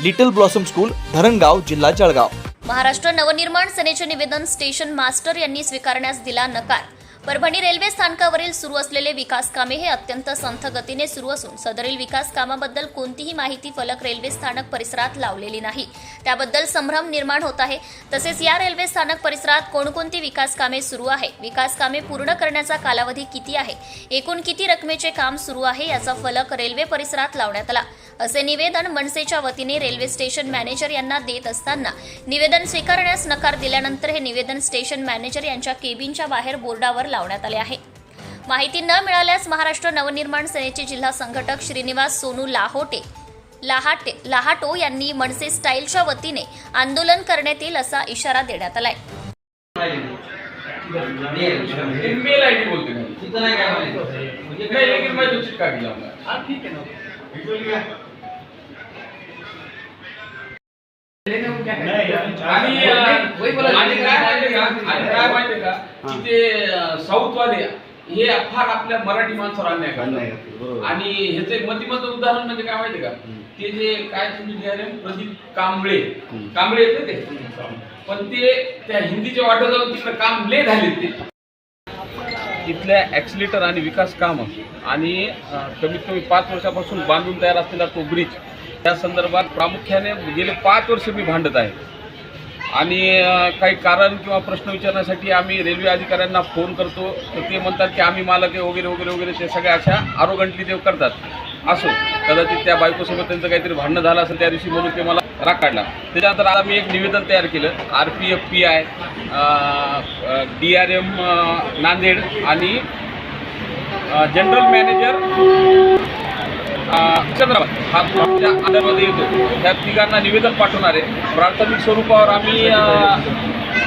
Little blossom school Dharangaon जिल्हा जळगाव. महाराष्ट्र नवनिर्माण सेनेचे निवेदन स्टेशन मास्टर यांनी स्वीकारण्यास दिला नकार. परभणी रेल्वे स्थानकावरील सुरू असलेले विकास कामे हे अत्यंत संथ गतीने सुरू असून सदरील विकास कामाबद्दल कोणतीही माहिती फलक रेल्वे स्थानक परिसरात लावलेली नाही. त्याबद्दल संभ्रम निर्माण होत आहे. तसेच या रेल्वे स्थानक परिसरात कोणकोणती विकास कामे सुरू आहे? विकास कामे पूर्ण करण्याचा कालावधी किती आहे? एकूण किती रकमेचे काम सुरू आहे? याचा फलक रेल्वे परिसरात लावण्यात आला. असे निवेदन मनसेच्या वतीने रेल्वे स्टेशन मॅनेजर यांना देत असताना निवेदन स्वीकारण्यास नकार दिल्यानंतर हे निवेदन स्टेशन मॅनेजर यांच्या केबिनच्या बाहेर बोर्डावर लावण्यात आले आहे माहिती न मिळाल्यास महाराष्ट्र नवनिर्माण सेनेचे जिल्हा संघटक श्रीनिवास सोनू लाहोटे लाहाटे लाहाटो यांनी मनसे स्टाईलच्या वतीने आंदोलन करण्यात येईल असा इशारा देण्यात आलाय मेल आय डी बोलते मी. तिथं नाही काय माहिती. नाही लेकिन मैं तो चिपका दिया हमने. आणि अं, आणि काय का आणि काय का की ते साऊथ वाले हे फार आपल्या मराठी माणसावर अन्याय करतात आणि ह्याचं एक मतिमत उदाहरण म्हणजे काय माहितीये का? ते जे काय तुम्ही लिहाले प्रदीप कांबळे. कांबळे येते ते. पण ते त्या हिंदीच्या वाटत जाऊन तिकडे कांबळे झाले ते. इथल्या ॲक्सिलेटर आणि विकास कामं आणि कमीत कमी पाच वर्षापासून बांधून तयार असलेला तो ब्रिज त्या संदर्भात प्रामुख्याने गेले पाच वर्ष मी भांडत आहे. आणि काही कारण किंवा प्रश्न विचारण्यासाठी आम्ही रेल्वे अधिकाऱ्यांना फोन करतो. तर ते म्हणतात की आम्ही मालक आहे वगैरे वगैरे वगैरे ते सगळ्या अशा आरोगंटली देव करतात. असो कदाचित त्या बायकोसोबत त्यांचं काहीतरी भांडणं झालं असेल त्या दिवशी म्हणून ते मला राग काढला. त्याच्यानंतर आता मी एक निवेदन तयार केलं R P F P I D R M Nanded आणि जनरल मॅनेजर चंद्राबाद हा आमच्या अंडरमध्ये येतो. त्या तिघांना निवेदन पाठवणार आहे. प्राथमिक स्वरूपावर आम्ही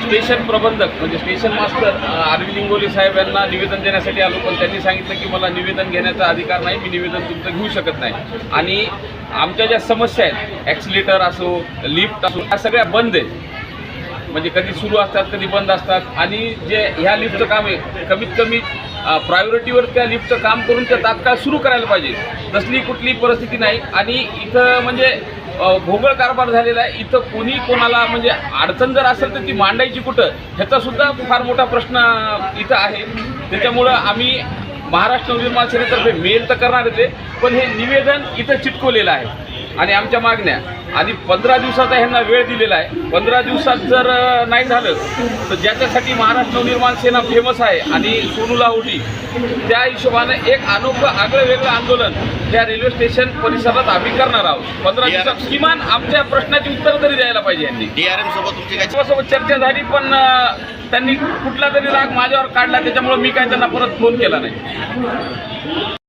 स्टेशन प्रबंधक म्हणजे स्टेशन मास्तर अरविंद इंगोले साहेब यांना निवेदन देण्यासाठी आलो पण त्यांनी सांगितलं की मला निवेदन घेण्याचा अधिकार नाही मी निवेदन तुमचं घेऊ शकत नाही. आणि आमच्या ज्या समस्या आहेत ॲक्सिलेटर असो लिफ्ट असो ह्या सगळ्या बंद आहेत. म्हणजे कधी सुरू असतात कधी बंद असतात. आणि जे ह्या लिफ्टचं काम आहे कमीत कमी प्रायोरिटीवर त्या लिफ्टचं काम करून ते तात्काळ सुरू करायला पाहिजे. तसली कुठली परिस्थिती नाही. आणि इथं म्हणजे भोगळ कारभार झालेला आहे. इथं कोणी कोणाला म्हणजे अडचण जर असेल तर ती मांडायची कुठं? ह्याचा सुद्धा फार मोठा प्रश्न इथं आहे. त्याच्यामुळं आम्ही महाराष्ट्र नवनिर्माण सेनेतर्फे मेल तर करणार होते पण हे निवेदन इथं चिटकवलेलं आहे. आणि आमच्या मागण्या. आणि पंधरा दिवसाचा ह्यांना वेळ दिलेला आहे. पंधरा दिवसात जर नाही झालं तर ज्याच्यासाठी महाराष्ट्र नवनिर्माण सेना फेमस आहे आणि सोनू लाहोटी त्या हिशोबानं एक अनोखं आगळं वेगळं आंदोलन त्या रेल्वे स्टेशन परिसरात आम्ही करणार आहोत. पंधरा दिवसात किमान आमच्या प्रश्नाची उत्तर तरी द्यायला पाहिजे यांनी. डीआरएम सोबत तुमची काय सोबत चर्चा झाली पण त्यांनी कुठला तरी राग माझ्यावर काढला त्याच्यामुळे मी काय त्यांना परत फोन केला नाही.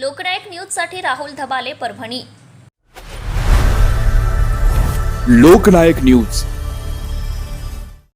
लोकनायक न्यूजसाठी राहुल धबाले परभणी. लोकनायक न्यूज.